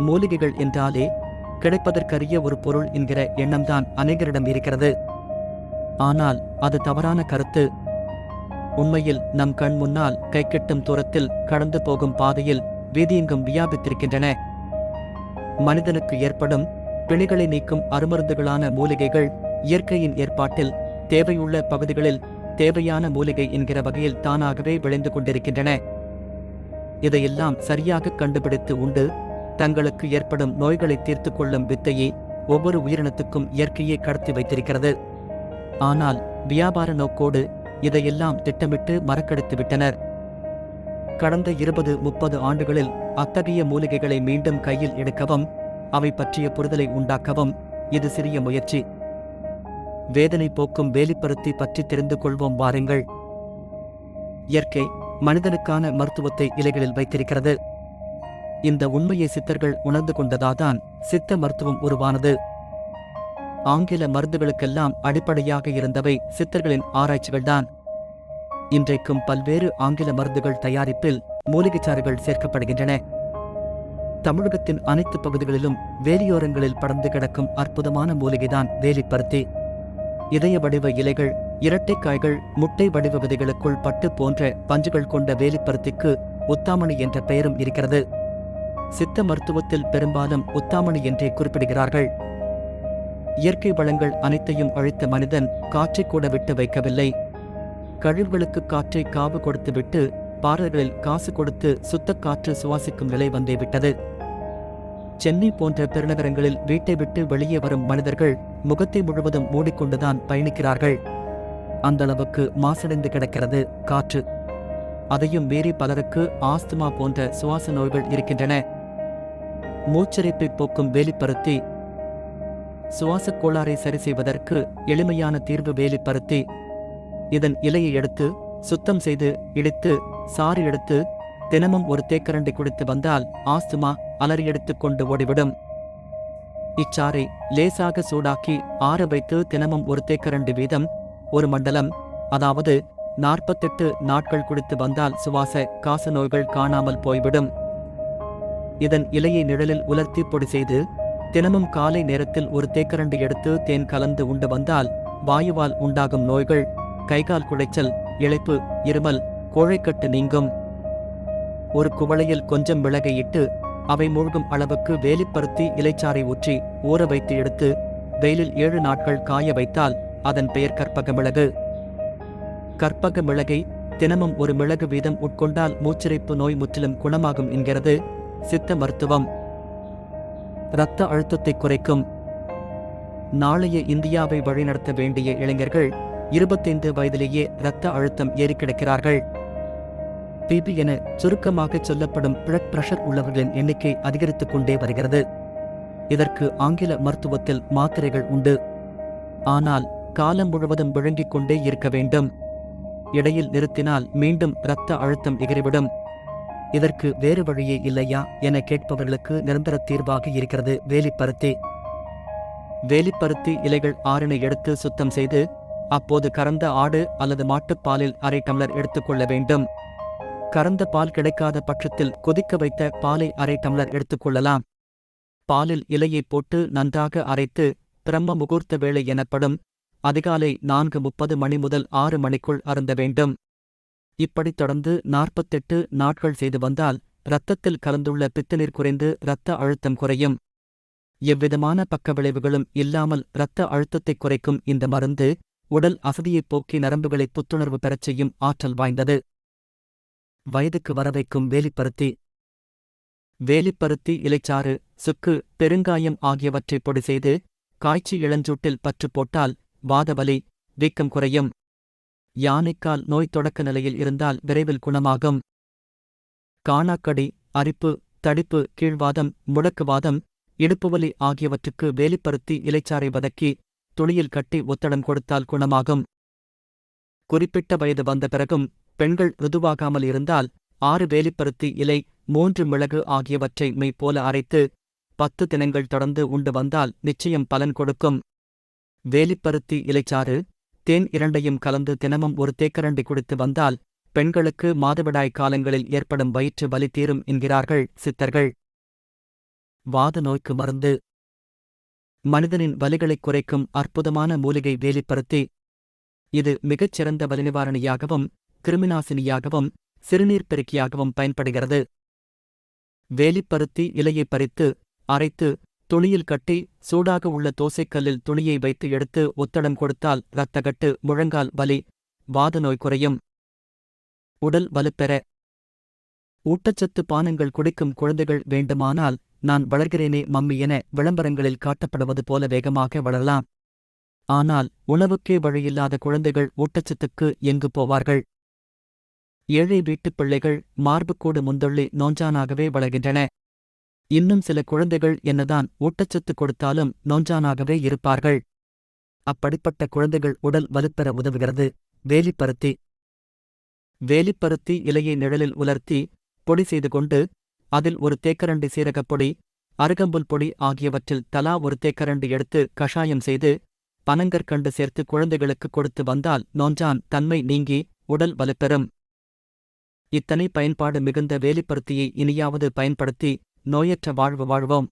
மூலிகைகள் என்றாலே கிடைப்பதற்கரிய ஒரு பொருள் என்கிற எண்ணம்தான் அநேகரிடம் இருக்கிறது. ஆனால் அது தவறான கருத்து. உண்மையில் நம் கண் முன்னால் கைக்கெட்டும் தூரத்தில் கடந்து போகும் பாதையில் வீதியெங்கும் வியாபித்திருக்கின்றன. மனிதனுக்கு ஏற்படும் பிணிகளை நீக்கும் அருமருந்துகளான மூலிகைகள் இயற்கையின் ஏற்பாட்டில் தேவையுள்ள பகுதிகளில் தேவையான மூலிகை என்கிற வகையில் தானாகவே விளைந்து கொண்டிருக்கின்றன. இதையெல்லாம் சரியாக கண்டுபிடித்து உண்டு தங்களுக்கு ஏற்படும் நோய்களை தீர்த்து கொள்ளும் வித்தையை ஒவ்வொரு உயிரினத்துக்கும் இயற்கையை கடத்தி வைத்திருக்கிறது. ஆனால் வியாபார நோக்கோடு இதையெல்லாம் திட்டமிட்டு மறக்கடித்து விட்டனர். கடந்த இருபது முப்பது ஆண்டுகளில் அத்தகைய மூலிகைகளை மீண்டும் கையில் எடுக்கவும் அவை பற்றிய புரிதலை உண்டாக்கவும் இது சிறிய முயற்சி. வேதனை போக்கும் வேலிப்பருத்தி பற்றி தெரிந்து கொள்வோம் வாருங்கள். இயற்கை மனிதனுக்கான மருத்துவத்தை இலைகளில் வைத்திருக்கிறது. இந்த உண்மையை சித்தர்கள் உணர்ந்து கொண்டதாதான் சித்த மருத்துவம் உருவானது. ஆங்கில மருந்துகளுக்கெல்லாம் அடிப்படையாக இருந்தவை சித்தர்களின் ஆராய்ச்சிகள்தான். இன்றைக்கும் பல்வேறு ஆங்கில மருந்துகள் தயாரிப்பில் மூலிகைச்சாறுகள் சேர்க்கப்படுகின்றன. தமிழகத்தின் அனைத்து பகுதிகளிலும் வேலியோரங்களில் படர்ந்து கிடக்கும் அற்புதமான மூலிகைதான் வேலிப்பருத்தி. இதய வடிவ இலைகள் இரட்டைக்காய்கள் முட்டை வடிவ விதைகளுக்குள் பட்டு போன்ற பஞ்சுகள் கொண்ட வேலிப்பருத்திக்கு உத்தாமணி என்ற பெயரும் இருக்கிறது. சித்த மருத்துவத்தில் பெரும்பாலும் உத்தாமணி என்றே குறிப்பிடுகிறார்கள். இயற்கை வளங்கள் அனைத்தையும் அழித்த மனிதன் காற்றை கூட விட்டு வைக்கவில்லை. கழிவுகளுக்கு காற்றை காவு கொடுத்துவிட்டு பாறைகளில் காசு கொடுத்து சுத்த காற்று சுவாசிக்கும் நிலை வந்தே விட்டது. சென்னை போன்ற பெருநகரங்களில் வீட்டை விட்டு வெளியே வரும் மனிதர்கள் முகத்தை முழுவதும் மூடிக்கொண்டுதான் பயணிக்கிறார்கள். அந்த அளவுக்கு மாசடைந்து கிடக்கிறது காற்று. அதையும் மீறி பலருக்கு ஆஸ்துமா போன்ற சுவாச நோய்கள் இருக்கின்றன. மூச்சரிப்பை போக்கும் வேலிப்பருத்தி. சுவாசக் கோளாறை சரி செய்வதற்கு எளிமையான தீர்வு வேலிப்பருத்தி. இதன் இலையை எடுத்து சுத்தம் செய்து இடித்து சாறு எடுத்து தினமும் ஒரு தேக்கரண்டி குடித்து வந்தால் ஆஸ்துமா அலறி எடுத்து கொண்டு ஓடிவிடும். இச்சாறை லேசாக சூடாக்கி ஆற வைத்து தினமும் ஒரு தேக்கரண்டி வீதம் ஒரு மண்டலம் அதாவது நாற்பத்தெட்டு நாட்கள் குடித்து வந்தால் சுவாச காச நோய்கள் காணாமல் போய்விடும். இதன் இலையை நிழலில் உலர்த்தி பொடி செய்து தினமும் காலை நேரத்தில் ஒரு தேக்கரண்டு எடுத்து தேன் கலந்து உண்டு வந்தால் வாயுவால் உண்டாகும் நோய்கள் கைகால் குடைச்சல் இளைப்பு இருமல் கோழைக்கட்டு நீங்கும். ஒரு குவளையில் கொஞ்சம் மிளகை இட்டு அவை மூழ்கும் அளவுக்கு வேலிப்பருத்தி இலைச்சாறை ஊற்றி ஊற வைத்து எடுத்து வெயிலில் ஏழு நாட்கள் காய வைத்தால் அதன் பெயர் கற்பக மிளகு. கற்பக மிளகை தினமும் ஒரு மிளகு வீதம் உட்கொண்டால் மூச்சிறைப்பு நோய் முற்றிலும் குணமாகும் என்கிறது. சித்த மருத்துவம். இரத்த அழுத்தத்தை குறைக்கும். நாளைய இந்தியாவை வழிநடத்த வேண்டிய இளைஞர்கள் இருபத்தைந்து வயதிலேயே இரத்த அழுத்தம் ஏறி கிடக்கிறார்கள். பிபி என சுருக்கமாக சொல்லப்படும் பிளட் பிரஷர் உள்ளவர்களின் எண்ணிக்கை அதிகரித்துக் கொண்டே வருகிறது. இதற்கு ஆங்கில மருத்துவத்தில் மாத்திரைகள் உண்டு. ஆனால் காலம் முழுவதும் விழுங்கிக் கொண்டே இருக்க வேண்டும். இடையில் நிறுத்தினால் மீண்டும் இரத்த அழுத்தம் எகிறிவிடும் இதற்கு வேறு வழியே இல்லையா என கேட்பவர்களுக்கு நிரந்தர தீர்வாக இருக்கிறது. வேலிப்பருத்தி. வேலிப்பருத்தி இலைகள் ஆறினை எடுத்து சுத்தம் செய்து அப்போது கறந்த ஆடு அல்லது மாட்டுப்பாலில் அரை டம்ளர் எடுத்துக்கொள்ள வேண்டும். கறந்த பால் கிடைக்காத பட்சத்தில் கொதிக்க வைத்த பாலை அரை டம்ளர் எடுத்துக்கொள்ளலாம் பாலில் இலையை போட்டு நன்றாக அரைத்து பிரம்ம முகூர்த்த வேளை எனப்படும் அதிகாலை நான்கு முப்பது மணி முதல் ஆறு மணிக்குள் அருந்த வேண்டும். இப்படி தொடர்ந்து நாற்பத்தெட்டு நாட்கள் செய்து வந்தால் இரத்தத்தில் கலந்துள்ள பித்தநீர் குறைந்து இரத்த அழுத்தம் குறையும். எவ்விதமான பக்க விளைவுகளும் இல்லாமல் இரத்த அழுத்தத்தை குறைக்கும் இந்த மருந்து உடல் அசதியைப் போக்கி நரம்புகளை புத்துணர்வு பெறச் செய்யும் ஆற்றல் வாய்ந்தது. வயதுக்கு வரவைக்கும் வேலிப்பருத்தி. வேலிப்பருத்தி இலைச்சாறு சுக்கு பெருங்காயம் ஆகியவற்றை பொடி செய்து காய்ச்சி இளஞ்சூட்டில் பற்று போட்டால் வாதவலி வீக்கம் குறையும். யானைக்கால் நோய் தொடக்க நிலையில் இருந்தால் விரைவில் குணமாகும். காணாக்கடி அரிப்பு தடிப்பு கீழ்வாதம் முடக்குவாதம் இடுப்புவலி ஆகியவற்றுக்கு வேலிப்பருத்தி இலைச்சாறை வதக்கி துணியில் கட்டி ஒத்தடம் கொடுத்தால் குணமாகும். குறிப்பிட்ட வயது வந்த பிறகும் பெண்கள் ருதுவாகாமல் இருந்தால் ஆறு வேலிப்பருத்தி இலை மூன்று மிளகு ஆகியவற்றை மெய் போல அரைத்து பத்து தினங்கள் தொடர்ந்து உண்டு வந்தால் நிச்சயம் பலன் கொடுக்கும். வேலிப்பருத்தி இலைச்சாறு தேன் இரண்டையும் கலந்து தினமும் ஒரு தேக்கரண்டி குடித்து வந்தால் பெண்களுக்கு மாதவிடாய் காலங்களில் ஏற்படும் வயிற்று வலி தீரும் என்கிறார்கள் சித்தர்கள். வாத நோய்க்கு மருந்து. மனிதனின் வலிகளைக் குறைக்கும் அற்புதமான மூலிகை வேலிப்பருத்தி. இது மிகச்சிறந்த வலிநிவாரணியாகவும் கிருமிநாசினியாகவும் சிறுநீர் பெருக்கியாகவும் பயன்படுகிறது. வேலிப்பருத்தி இலையை பறித்து அரைத்து துணியில் கட்டி சூடாக உள்ள தோசைக்கல்லில் துணியை வைத்து எடுத்து ஒத்தடம் கொடுத்தால் இரத்தகட்டு முழங்கால் வலி வாத நோய் குறையும். உடல் வலுப்பெற. ஊட்டச்சத்து பானங்கள் குடிக்கும் குழந்தைகள் வேண்டுமானால் நான் வளர்கிறேனே மம்மி என விளம்பரங்களில் காட்டப்படுவது போல வேகமாக வளரலாம். ஆனால் உணவுக்கே வழியில்லாத குழந்தைகள் ஊட்டச்சத்துக்கு எங்கு போவார்கள்? ஏழை வீட்டுப் பிள்ளைகள் மார்புக்கூடு முந்தொள்ளி நோஞ்சானாகவே வளர்கின்றன. இன்னும் சில குழந்தைகள் என்னதான் ஊட்டச்சத்து கொடுத்தாலும் நோஞ்சானாகவே இருப்பார்கள். அப்படிப்பட்ட குழந்தைகள் உடல் வலுப்பெற உதவுகிறது. வேலிப்பருத்தி. வேலிப்பருத்தி இலையை நிழலில் உலர்த்தி பொடி செய்து கொண்டு அதில் ஒரு தேக்கரண்டி சீரகப் பொடி அருகம்புல் பொடி ஆகியவற்றில் தலா ஒரு தேக்கரண்டி எடுத்து கஷாயம் செய்து பனங்கற்கண்டு சேர்த்து குழந்தைகளுக்கு கொடுத்து வந்தால் நோஞ்சான் தன்மை நீங்கி உடல் வலுப்பெறும். இத்தனை பயன்பாடு மிகுந்த வேலிப்பருத்தியை இனியாவது பயன்படுத்தி நோயற்ற வாழ்வு வாழ்வோம்.